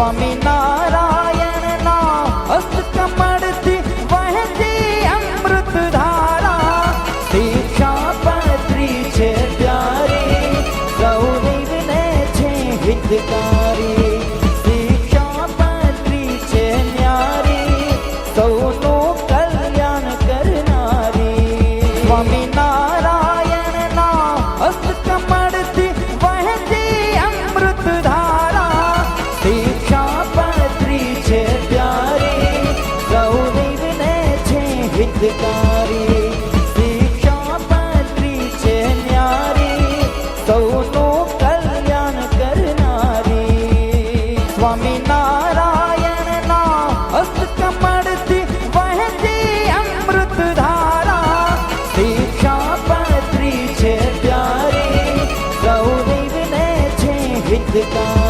સ્વામી નારાયણના હસ્ત કમળથી વહેતી અમૃત ધારા શિક્ષાપત્રી છે પ્યારી સૌદેવને છે હિતકારી. હિતકારી શિક્ષાપત્રી છે ન્યારી, સૌનું કલ્યાણ કરનારી. સ્વામી નારાયણના હસ્ત કમળથી વહેતી અમૃત ધારા શિક્ષાપત્રી છે પ્યારી સૌદેવને છે હિતકારી.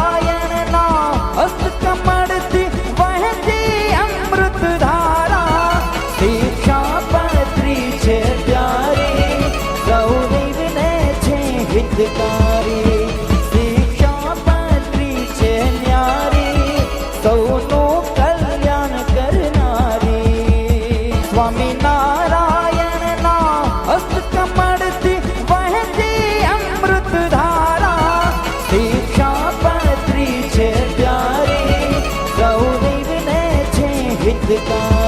સ્વામી નારાયણના હસ્ત કમળથી વહેતી અમૃત ધારા શિક્ષાપત્રી છે પ્યારી સૌદેવને છે હિતકારી.